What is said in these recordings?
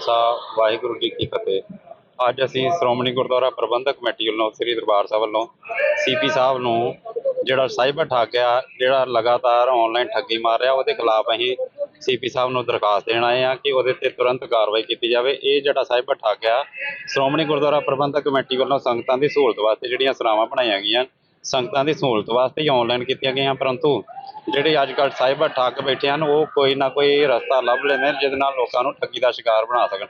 ਖਾਲਸਾ ਵਾਹਿਗੁਰੂ ਜੀ ਕੀ ਫਤਿਹ। ਅੱਜ ਅਸੀਂ ਸ਼੍ਰੋਮਣੀ ਗੁਰਦੁਆਰਾ ਪ੍ਰਬੰਧਕ ਕਮੇਟੀ ਵੱਲੋਂ, ਸ੍ਰੀ ਦਰਬਾਰ ਸਾਹਿਬ ਵੱਲੋਂ, ਸੀਪੀ ਸਾਹਿਬ ਨੂੰ ਜਿਹੜਾ ਸਾਈਬਰ ਠਾਕਿਆ ਜਿਹੜਾ ਲਗਾਤਾਰ ਆਨਲਾਈਨ ਠੱਗੀ ਮਾਰ ਰਿਹਾ, ਉਹਦੇ ਖਿਲਾਫ ਅਸੀਂ ਸੀਪੀ ਸਾਹਿਬ ਨੂੰ ਦਰਖਾਸਤ ਦੇਣ ਆਏ ਆ ਕਿ ਉਹਦੇ ਤੇ ਤੁਰੰਤ ਕਾਰਵਾਈ ਕੀਤੀ ਜਾਵੇ। ਇਹ ਜਿਹੜਾ ਸਾਈਬਰ ਠਾਕਿਆ ਸ਼੍ਰੋਮਣੀ ਗੁਰਦੁਆਰਾ ਪ੍ਰਬੰਧਕ ਕਮੇਟੀ ਵੱਲੋਂ ਸੰਗਤਾਂ ਦੀ ਸਹੂਲਤ ਵਾਸਤੇ ਜਿਹੜੀਆਂ ਸਰਾਵਾਂ ਬਣਾਈਆਂ ਗਈਆਂ ਸੰਗਤਾਂ ਦੀ ਸਹੂਲਤ ਵਾਸਤੇ ਹੀ ਆਨਲਾਈਨ ਕੀਤੀਆਂ ਗਈਆਂ, ਪਰੰਤੂ ਜਿਹੜੇ ਅੱਜ ਕੱਲ੍ਹ ਸਾਈਬਰ ਠੱਗ ਬੈਠੇ ਹਨ, ਉਹ ਕੋਈ ਨਾ ਕੋਈ ਰਸਤਾ ਲੱਭ ਲੈਂਦੇ ਹਨ, ਜਿਹਦੇ ਨਾਲ ਲੋਕਾਂ ਨੂੰ ਠੱਗੀ ਦਾ ਸ਼ਿਕਾਰ ਬਣਾ ਸਕਣ।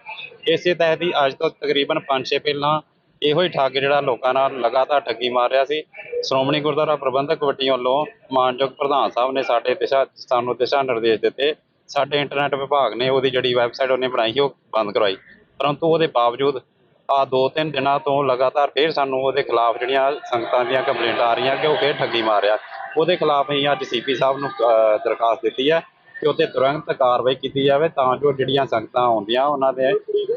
ਇਸੇ ਤਹਿਤ ਹੀ ਅੱਜ ਤੋਂ ਤਕਰੀਬਨ 5-6 ਪਹਿਲਾਂ ਇਹੋ ਹੀ ਠੱਗ ਜਿਹੜਾ ਲੋਕਾਂ ਨਾਲ ਲਗਾਤਾਰ ਠੱਗੀ ਮਾਰ ਰਿਹਾ ਸੀ। ਸ਼੍ਰੋਮਣੀ ਗੁਰਦੁਆਰਾ ਪ੍ਰਬੰਧਕ ਕਮੇਟੀ ਵੱਲੋਂ ਮਾਨਯੋਗ ਪ੍ਰਧਾਨ ਸਾਹਿਬ ਨੇ ਸਾਡੇ ਦਿਸ਼ਾ, ਸਾਨੂੰ ਦਿਸ਼ਾ ਨਿਰਦੇਸ਼ ਦਿੱਤੇ। ਸਾਡੇ ਇੰਟਰਨੈਟ ਵਿਭਾਗ ਨੇ ਉਹਦੀ ਜਿਹੜੀ ਵੈਬਸਾਈਟ ਉਹਨੇ ਬਣਾਈ ਸੀ, ਉਹ ਬੰਦ ਕਰਵਾਈ। ਪਰੰਤੂ ਉਹਦੇ ਬਾਵਜੂਦ ਆ ਦੋ ਤਿੰਨ ਦਿਨਾਂ ਤੋਂ ਲਗਾਤਾਰ ਫੇਰ ਸਾਨੂੰ ਉਹਦੇ ਖਿਲਾਫ ਜਿਹੜੀਆਂ ਸੰਗਤਾਂ ਦੀਆਂ ਕੰਪਲੇਂਟਾਂ ਆ ਰਹੀਆਂ ਕਿ ਉਹ ਫੇਰ ਠੱਗੀ ਮਾਰ ਰਿਹਾ ਉਹਦੇ ਖਿਲਾਫ ਅਸੀਂ ਅੱਜ ਸੀਪੀ ਸਾਹਿਬ ਨੂੰ ਦਰਖਾਸਤ ਦਿੱਤੀ ਹੈ ਕਿ ਉੱਤੇ ਤੁਰੰਤ ਕਾਰਵਾਈ ਕੀਤੀ ਜਾਵੇ ਤਾਂ ਜੋ ਜਿਹੜੀਆਂ ਸੰਗਤਾਂ ਆਉਂਦੀਆਂ ਉਹਨਾਂ ਦੇ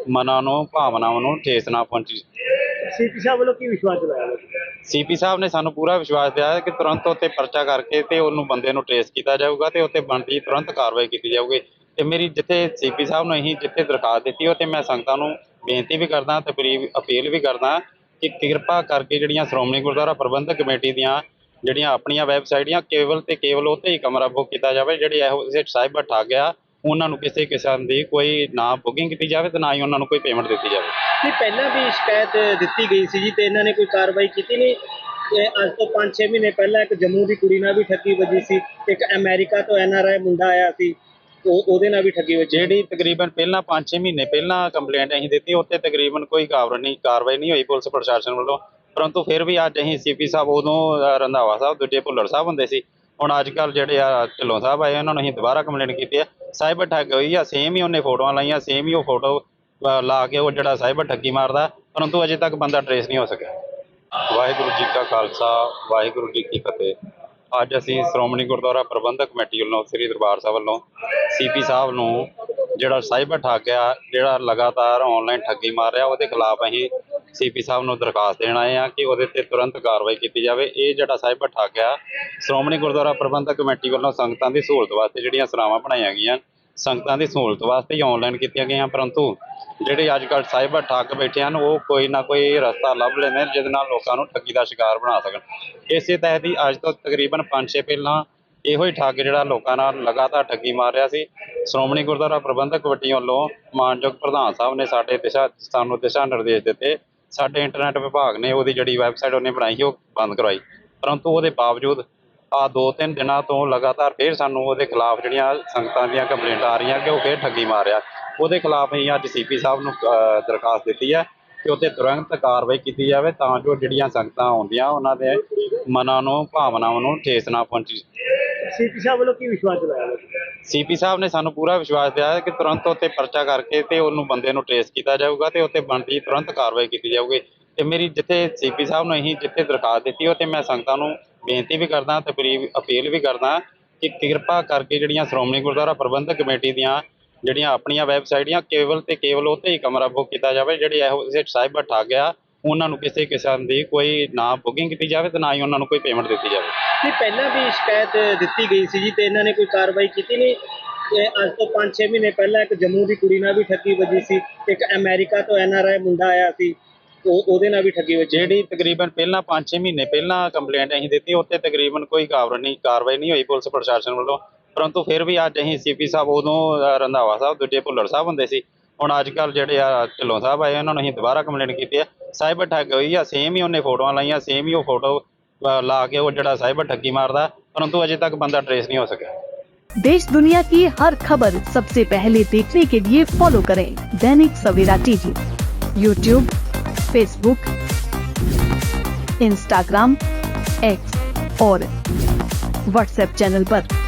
ਮਨਾਂ ਨੂੰ ਭਾਵਨਾਵਾਂ ਨੂੰ ਠੇਸ ਨਾ ਪਹੁੰਚੀ। ਸੀਪੀ ਸਾਹਿਬ ਵੱਲੋਂ ਕੀ ਵਿਸ਼ਵਾਸ ਦਿਲਾਇਆ ਸੀਪੀ ਸਾਹਿਬ ਨੇ ਸਾਨੂੰ ਪੂਰਾ ਵਿਸ਼ਵਾਸ ਦਿਵਾਇਆ ਕਿ ਤੁਰੰਤ ਉੱਤੇ ਪਰਚਾ ਕਰਕੇ ਤੇ ਉਹਨੂੰ ਬੰਦੇ ਨੂੰ ਟ੍ਰੇਸ ਕੀਤਾ ਜਾਊਗਾ ਤੇ ਉੱਤੇ ਬਣਦੀ ਤੁਰੰਤ ਕਾਰਵਾਈ ਕੀਤੀ ਜਾਊਗੀ। ਤੇ ਮੇਰੀ ਜਿੱਥੇ ਸੀਪੀ ਸਾਹਿਬ ਨੂੰ ਅਸੀਂ ਜਿੱਥੇ ਦਰਖਾਸਤ ਦਿੱਤੀ ਉਹ ਤੇ ਮੈਂ ਸੰਗਤਾਂ ਨੂੰ ਬੇਨਤੀ ਵੀ ਕਰਦਾ ਤੇ ਬਰੀ ਅਪੀਲ ਵੀ ਕਰਦਾ ਕਿ ਕਿਰਪਾ ਕਰਕੇ ਜਿਹੜੀਆਂ ਸ਼੍ਰੋਮਣੀ ਗੁਰਦੁਆਰਾ ਪ੍ਰਬੰਧਕ ਕਮੇਟੀ ਦੀਆਂ ਜਿਹੜੀਆਂ ਆਪਣੀਆਂ ਵੈਬਸਾਈਟਾਂ ਕੇਵਲ ਤੇ ਕੇਵਲ ਉੱਤੇ ਹੀ ਕਮਰਾ ਬੁੱਕ ਕੀਤਾ ਜਾਵੇ, ਜਿਹੜੇ ਇਹੋ ਜਿਹੇ ਸਾਈਬਰ ਠੱਗ ਆ ਉਹਨਾਂ ਨੂੰ ਕਿਸੇ ਕਿਸਮ ਦੀ ਕੋਈ ਨਾ ਬੁਕਿੰਗ ਕੀਤੀ ਜਾਵੇ ਤੇ ਨਾ ਹੀ ਉਹਨਾਂ ਨੂੰ ਕੋਈ ਪੇਮੈਂਟ ਦਿੱਤੀ ਜਾਵੇ। ਨਹੀਂ, ਪਹਿਲਾਂ ਵੀ ਸ਼ਿਕਾਇਤ ਦਿੱਤੀ ਗਈ ਸੀ ਜੀ ਤੇ ਇਹਨਾਂ ਨੇ ਕੋਈ ਕਾਰਵਾਈ ਕੀਤੀ ਨਹੀਂ। ਤੇ ਅੱਜ ਤੋਂ 5-6 ਮਹੀਨੇ ਪਹਿਲਾਂ ਇੱਕ ਜੰਮੂ ਦੀ ਕੁੜੀ ਨਾਲ ਵੀ ਠੱਗੀ ਵੱਜੀ ਸੀ, ਇੱਕ ਅਮਰੀਕਾ ਤੋਂ ਐਨਆਰਆਈ ਮੁੰਡਾ ਆਇਆ ਸੀ। ਉਹ ਉਹਦੇ ਨਾਲ ਵੀ ਠੱਗੀ ਵੱਜੀ ਜਿਹੜੀ ਤਕਰੀਬਨ ਪਹਿਲਾਂ 5-6 ਮਹੀਨੇ ਪਹਿਲਾਂ ਕੰਪਲੇਂਟ ਅਸੀਂ ਦਿੱਤੀ ਉੱਤੇ ਤਕਰੀਬਨ ਕੋਈ ਕਾਰਵਾਈ ਨਹੀਂ ਕਾਰਵਾਈ ਨਹੀਂ ਹੋਈ ਪੁਲਿਸ ਪ੍ਰਸ਼ਾਸਨ ਵੱਲੋਂ। ਪਰੰਤੂ ਫਿਰ ਵੀ ਅੱਜ ਅਸੀਂ ਸੀਪੀ ਸਾਹਿਬ ਉਦੋਂ ਅ, ਰੰਧਾਵਾ ਸਾਹਿਬ ਦੂਜੇ ਭੁੱਲਰ ਸਾਹਿਬ ਹੁੰਦੇ ਸੀ। ਹੁਣ ਅੱਜ ਕੱਲ ਜਿਹੜੇ ਆ ਢਿੱਲੋਂ ਸਾਹਿਬ ਆਏ ਉਹਨਾਂ ਨੂੰ ਅਸੀਂ ਦੁਬਾਰਾ ਕੰਪਲੇਂਟ ਕੀਤੀ ਆ ਸਾਈਬਰ ਠੱਗ ਹੋਈ ਆ ਸੇਮ ਹੀ ਉਹਨੇ ਫੋਟੋਆਂ ਲਾਈਆਂ ਸੇਮ ਹੀ ਉਹ ਫੋਟੋ ਲਾ ਕੇ ਉਹ ਜਿਹੜਾ ਸਾਈਬਰ ਠੱਗੀ ਮਾਰਦਾ ਪਰੰਤੂ ਅਜੇ ਤੱਕ ਬੰਦਾ ਟਰੇਸ ਨਹੀਂ ਹੋ ਸਕਿਆ। ਵਾਹਿਗੁਰੂ ਜੀ ਕਾ ਖਾਲਸਾ ਵਾਹਿਗੁਰੂ ਜੀ ਕੀ ਫਤਿਹ। ਅੱਜ ਅਸੀਂ ਸ਼੍ਰੋਮਣੀ ਗੁਰਦੁਆਰਾ ਪ੍ਰਬੰਧਕ ਕਮੇਟੀ ਵੱਲੋਂ, ਸ੍ਰੀ ਦਰਬਾਰ ਸਾਹਿਬ ਵੱਲੋਂ ਸੀਪੀ ਸਾਹਿਬ ਨੂੰ ਜਿਹੜਾ ਸਾਈਬਰ ਠੱਗ ਆ, ਜਿਹੜਾ ਲਗਾਤਾਰ ਆਨਲਾਈਨ ਠੱਗੀ ਮਾਰ ਰਿਹਾ, ਉਹਦੇ ਖਿਲਾਫ ਅਸੀਂ ਸੀਪੀ ਸਾਹਿਬ ਨੂੰ ਦਰਖਾਸਤ ਦੇਣ ਆਏ ਆ ਕਿ ਉਹਦੇ ਤੇ ਤੁਰੰਤ ਕਾਰਵਾਈ ਕੀਤੀ ਜਾਵੇ। ਇਹ ਜਿਹੜਾ ਸਾਈਬਰ ਠੱਗ ਆ, ਸ਼੍ਰੋਮਣੀ ਗੁਰਦੁਆਰਾ ਪ੍ਰਬੰਧਕ ਕਮੇਟੀ ਵੱਲੋਂ ਸੰਗਤਾਂ ਦੀ ਸਹੂਲਤ ਵਾਸਤੇ ਜਿਹੜੀਆਂ ਸਰਾਵਾਂ ਬਣਾਈਆਂ ਗਈਆਂ, ਸੰਗਤਾਂ ਦੀ ਸਹੂਲਤ ਵਾਸਤੇ ਹੀ ਆਨਲਾਈਨ ਕੀਤੀਆਂ ਗਈਆਂ, ਪਰੰਤੂ ਜਿਹੜੇ ਅੱਜ ਕੱਲ੍ਹ ਸਾਈਬਰ ਠੱਗ ਬੈਠੇ ਹਨ, ਉਹ ਕੋਈ ਨਾ ਕੋਈ ਰਸਤਾ ਲੱਭ ਲੈਂਦੇ ਨੇ ਜਿਹਦੇ ਨਾਲ ਲੋਕਾਂ ਨੂੰ ਠੱਗੀ ਦਾ ਸ਼ਿਕਾਰ ਬਣਾ ਸਕਣ। ਇਸੇ ਤਹਿਤ ਹੀ ਅੱਜ ਤੋਂ ਤਕਰੀਬਨ 5-6 ਪਹਿਲਾਂ ਇਹੋ ਹੀ ਠੱਗ ਜਿਹੜਾ ਲੋਕਾਂ ਨਾਲ ਲਗਾਤਾਰ ਠੱਗੀ ਮਾਰ ਰਿਹਾ ਸੀ। ਸ਼੍ਰੋਮਣੀ ਗੁਰਦੁਆਰਾ ਪ੍ਰਬੰਧਕ ਕਮੇਟੀ ਵੱਲੋਂ ਮਾਨਯੋਗ ਪ੍ਰਧਾਨ ਸਾਹਿਬ ਨੇ ਸਾਡੇ ਦਿਸ਼ਾ, ਸਾਨੂੰ ਦਿਸ਼ਾ ਨਿਰਦੇਸ਼ ਦਿੱਤੇ। ਸਾਡੇ ਇੰਟਰਨੈਟ ਵਿਭਾਗ ਨੇ ਉਹਦੀ ਜਿਹੜੀ ਵੈਬਸਾਈਟ ਉਹਨੇ ਬਣਾਈ ਸੀ, ਉਹ ਬੰਦ ਕਰਵਾਈ। ਪਰੰਤੂ ਉਹਦੇ ਬਾਵਜੂਦ ਆ ਦੋ ਤਿੰਨ ਦਿਨਾਂ ਤੋਂ ਲਗਾਤਾਰ ਫੇਰ ਸਾਨੂੰ ਉਹਦੇ ਖਿਲਾਫ ਜਿਹੜੀਆਂ ਸੰਗਤਾਂ ਦੀਆਂ ਕੰਪਲੇਂਟਾਂ ਆ ਰਹੀਆਂ ਕਿ ਉਹ ਫੇਰ ਠੱਗੀ ਮਾਰ ਰਿਹਾ। ਉਹਦੇ ਖਿਲਾਫ ਅਸੀਂ ਅੱਜ ਸੀਪੀ ਸਾਹਿਬ ਨੂੰ ਦਰਖਾਸਤ ਦਿੱਤੀ ਹੈ ਕਿ ਉੱਤੇ ਤੁਰੰਤ ਕਾਰਵਾਈ ਕੀਤੀ ਜਾਵੇ ਤਾਂ ਜੋ ਜਿਹੜੀਆਂ ਸੰਗਤਾਂ ਆਉਂਦੀਆਂ ਉਹਨਾਂ ਦੇ ਮਨਾਂ ਨੂੰ ਭਾਵਨਾਵਾਂ ਨੂੰ ਠੇਸ ਨਾ ਪਹੁੰਚੀ। ਸੀਪੀ ਸਾਹਿਬ ਵੱਲੋਂ ਕੀ ਵਿਸ਼ਵਾਸ ਦਿਲਾਇਆ ਸੀਪੀ ਸਾਹਿਬ ਨੇ ਸਾਨੂੰ ਪੂਰਾ ਵਿਸ਼ਵਾਸ ਦਿਵਾਇਆ ਕਿ ਤੁਰੰਤ ਉੱਤੇ ਪਰਚਾ ਕਰਕੇ ਤੇ ਉਹਨੂੰ ਬੰਦੇ ਨੂੰ ਟ੍ਰੇਸ ਕੀਤਾ ਜਾਊਗਾ ਤੇ ਉੱਤੇ ਬਣਦੀ ਤੁਰੰਤ ਕਾਰਵਾਈ ਕੀਤੀ ਜਾਊਗੀ। ਤੇ ਮੇਰੀ ਜਿੱਥੇ ਸੀਪੀ ਸਾਹਿਬ ਨੂੰ ਅਸੀਂ ਜਿੱਥੇ ਦਰਖਾਸਤ ਦਿੱਤੀ ਤੇ ਮੈਂ ਸੰਗਤਾਂ ਨੂੰ ਬੇਨਤੀ ਵੀ ਕਰਦਾ ਤੇ ਅਪੀਲ ਵੀ ਕਰਦਾ ਕਿ ਕਿਰਪਾ ਕਰਕੇ ਜਿਹੜੀਆਂ ਸ਼੍ਰੋਮਣੀ ਗੁਰਦੁਆਰਾ ਪ੍ਰਬੰਧਕ ਕਮੇਟੀ ਦੀਆਂ ਜਿਹੜੀਆਂ ਆਪਣੀਆਂ ਵੈਬਸਾਈਟਾਂ ਕੇਵਲ ਤੇ ਕੇਵਲ ਉੱਤੇ ਹੀ ਕਮਰਾ ਬੁੱਕ ਕੀਤਾ ਜਾਵੇ ਜਿਹੜੇ ਇਹੋ ਜਿਹੇ ਸਾਈਬਰ ਠੱਗ ਆ ਉਹਨਾਂ ਨੂੰ ਕਿਸੇ ਕਿਸਮ ਦੀ ਕੋਈ ਨਾ ਬੁਕਿੰਗ ਕੀਤੀ ਜਾਵੇ ਤੇ ਨਾ ਹੀ ਉਹਨਾਂ ਨੂੰ ਕੋਈ ਪੇਮੈਂਟ ਦਿੱਤੀ ਜਾਵੇ। ਨਹੀਂ ਪਹਿਲਾਂ ਵੀ ਸ਼ਿਕਾਇਤ ਦਿੱਤੀ ਗਈ ਸੀ ਜੀ ਤੇ ਇਹਨਾਂ ਨੇ ਕੋਈ ਕਾਰਵਾਈ ਕੀਤੀ ਨਹੀਂ। ਤੇ ਅੱਜ ਤੋਂ 5-6 ਮਹੀਨੇ ਪਹਿਲਾਂ ਇੱਕ ਜੰਮੂ ਦੀ ਕੁੜੀ ਨਾਲ ਵੀ ਠੱਗੀ ਵੱਜੀ ਸੀ ਇੱਕ ਅਮਰੀਕਾ ਤੋਂ ਐਨਆਰਆਈ ਮੁੰਡਾ ਆਇਆ ਸੀ ਉਹ ਉਹਦੇ ਨਾਲ ਵੀ ਠੱਗੀ ਵੱਜੀ। ਜਿਹੜੀ ਤਕਰੀਬਨ ਪਹਿਲਾਂ 5-6 ਮਹੀਨੇ ਪਹਿਲਾਂ ਕੰਪਲੇਂਟ ਅਸੀਂ ਦਿੱਤੀ ਉੱਤੇ ਤਕਰੀਬਨ ਕੋਈ ਕਾਰਵਾਈ ਨਹੀਂ ਕਾਰਵਾਈ ਨਹੀਂ ਹੋਈ ਪੁਲਿਸ ਪ੍ਰਸ਼ਾਸਨ ਵੱਲੋਂ। ਪਰੰਤੂ ਫਿਰ ਵੀ ਅੱਜ ਅਸੀਂ ਸੀਪੀ ਸਾਹਿਬ ਉਦੋਂ ਅ, ਰੰਧਾਵਾ ਸਾਹਿਬ ਦੂਜੇ ਭੁੱਲਰ ਸਾਹਿਬ ਹੁੰਦੇ ਸੀ ਹੁਣ ਅੱਜ ਕੱਲ ਜਿਹੜੇ ਆ ਢਿੱਲੋਂ ਸਾਹਿਬ ਆਏ ਉਹਨਾਂ ਨੂੰ ਅਸੀਂ ਦੁਬਾਰਾ ਕੰਪਲੇਂਟ ਕੀਤੀ ਹੈ ਸਾਈਬਰ ਠੱਗ ਹੋਈ ਆ ਸੇਮ ਹੀ ਉਹਨੇ ਫੋਟੋਆਂ ਲਾਈਆਂ ਸੇਮ ਹੀ ਉਹ ਫੋਟੋ ਲਾ ਕੇ ਉਹ ਜਿਹੜਾ ਸਾਈਬਰ ਠੱਗੀ ਮਾਰਦਾ ਪਰੰਤੂ ਅਜੇ ਤੱਕ ਬੰਦਾ ਟਰੇਸ ਨਹੀਂ ਹੋ ਸਕਿਆ देश दुनिया की हर खबर सबसे पहले देखने के लिए फॉलो करें Dainik Savera TV YouTube Facebook Instagram X और व्हाट्सएप चैनल पर।